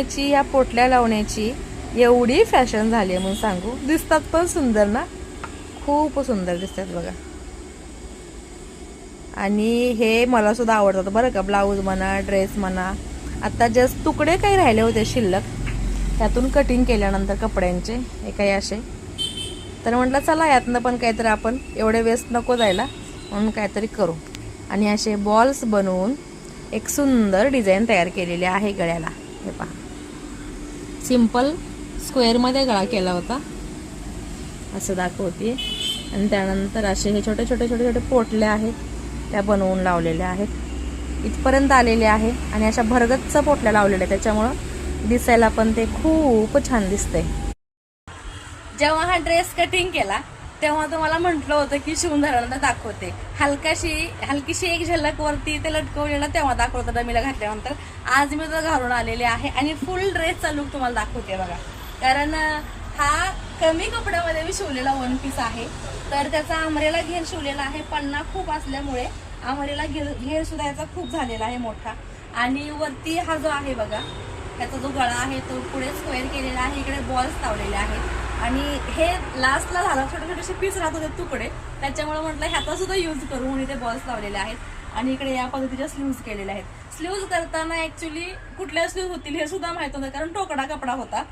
याची या पोटल्या लावण्याची एवढी फॅशन झाली आहे म्हणून सांगू. दिसतात पण सुंदर ना? खूप सुंदर दिसतात बघा. आणि हे मला सुद्धा आवडतात बरं का ब्लाऊज म्हणा ड्रेस म्हणा. आता जस्ट तुकडे काही राहिले होते शिल्लक. त्यातून कटिंग केल्यानंतर कपड्यांचे हे काही असे. तर म्हटलं चला यातनं पण काहीतरी आपण एवढे वेस्ट नको जायला म्हणून काहीतरी करू. आणि असे बॉल्स बनवून एक सुंदर डिझाईन तयार केलेली आहे गळ्याला. हे पहा. सिंपल स्क्वेअरमध्ये गळा केला होता. असं दाखवते आणि त्यानंतर असे हे छोटे छोटे छोटे छोटे पोटले आहेत. त्या बनवून लावलेल्या आहेत. इथपर्यंत आलेले आहे. आणि अशा भरगच्च पोटल्या लावलेल्या त्याच्यामुळं दिसायला पण ते खूप छान दिसतंय. जेव्हा हा ड्रेस कटिंग केला तेव्हा तुम्हाला म्हटलं होतं की शिवून दाखवते. हलकाशी हलकीशी एक झलक वरती ते लटकवलेलं तेव्हा दाखवतं डमीला घातल्यानंतर. आज मी तो घालून आलेले आहे आणि फुल ड्रेसचा लुक तुम्हाला दाखवते बघा. कारण हा कमी कपड्यामध्ये मी शिवलेला वन पीस आहे. तर त्याचा आमरेला घेर शिवलेला आहे पन्ना खूप असल्यामुळे आमरेला घेर घेर सुद्धा याचा खूप झालेला आहे मोठा. आणि वरती हा जो आहे बघा त्याचा जो गळा आहे तो पुढे स्क्वेअर केलेला आहे इकडे बॉल्स लावलेले आहेत. आणि हे लास्टला झालं छोटे छोटेसे पीस राहत होते तुकडे. त्याच्यामुळे म्हटलं ह्याचा सुद्धा यूज करू म्हणून इथे बॉल्स लावलेले आहेत. आणि इकडे या पद्धतीच्या स्लीव्ज केलेल्या आहेत. स्लीव्ज करताना ऍक्च्युली कुठल्या स्लीव्ह होतील हे सुद्धा माहीत होतं कारण टोकडा कपडा होता.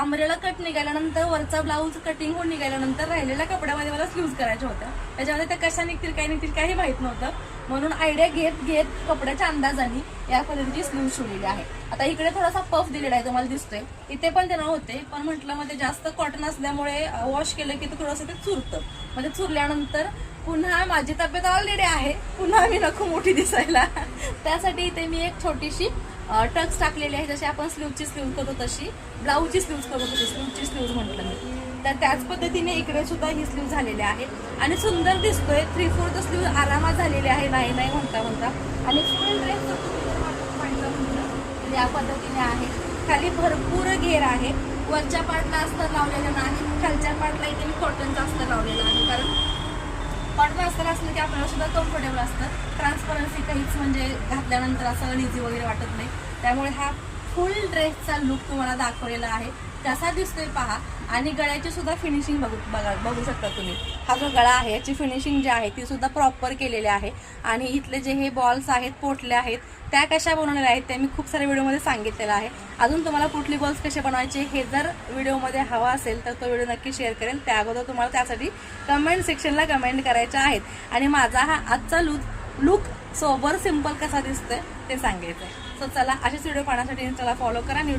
आंबरेला कट निघाल्यानंतर वरचा ब्लाऊज कटिंग होऊन निघाल्यानंतर राहिलेल्या कपड्यामध्ये मला स्लीव्ज करायच्या होत्या. त्याच्यामध्ये त्या कशा निघतील काय निघतील काही माहीत नव्हतं. म्हणून आयडिया घेत घेत कपड्याच्या अंदाजाने या पद्धतीची स्लीव शिवलेली आहे. आता इकडे थोडासा पफ दिलेला आहे तुम्हाला दिसतोय. इथे पण देणार होते पण म्हटलं मध्ये जास्त कॉटन असल्यामुळे वॉश केलं की ते थोडंसं ते चुरतं. म्हणजे चुरल्यानंतर पुन्हा माझी तब्येत ऑलरेडी आहे. पुन्हा मी नको मोठी दिसायला. त्यासाठी इथे मी एक छोटीशी टक्स टाकलेली आहे. जशी आपण स्लीवची स्लीव करतो तशी. ब्लाऊजची स्लीव करतो तशी. स्लीवची स्लीव म्हटलं मी. तर त्याच पद्धतीने इकडे सुद्धा ही स्लीव झालेली आहे. आणि सुंदर दिसतोय. थ्री फोर्थ स्लीव आरामात झालेली आहे. नाही नाही म्हणता म्हणता. आणि फुल ड्रेस या पद्धतीने आहे. खाली भरपूर घेर आहे. वरच्या पार्टला असतं लावलेलं नाही. खालच्या पार्टला इथे मी कॉटनचं असतं लावलेलं आहे कॉटन असलं की आपल्याला सुद्धा कम्फर्टेबल असतं. ट्रान्सपरन्सी काहीच म्हणजे घातल्यानंतर असं इझी वगैरे वाटत नाही. त्यामुळे हा फुल ड्रेसचा लुक तुम्हाला दाखवलेला आहे. कसा दिसतोय पहा. आणि गळ्याची सुद्धा फिनिशिंग बघू बघा बघू शकता तुम्ही. हा जो गळा आहे याची फिनिशिंग जी आहे ती सुद्धा प्रॉपर केलेली आहे. आणि इथले जे हे बॉल्स आहेत पोटले आहेत त्या कशा बनवलेल्या आहेत ते मी खूप साऱ्या व्हिडिओमध्ये सांगितलेलं आहे. अजून तुम्हाला कुठली बॉल्स कसे बनवायचे हे जर व्हिडिओमध्ये हवा असेल तर तो व्हिडिओ नक्की शेअर करेल. त्या अगोदर तुम्हाला त्यासाठी कमेंट सेक्शनला कमेंट करायच्या आहेत. आणि माझा हा आजचा लूक लुक सोबर सिंपल कसा दिसतोय ते सांगायचं आहे सो चला असेच व्हिडिओ पाहण्यासाठी चला फॉलो करा. आणि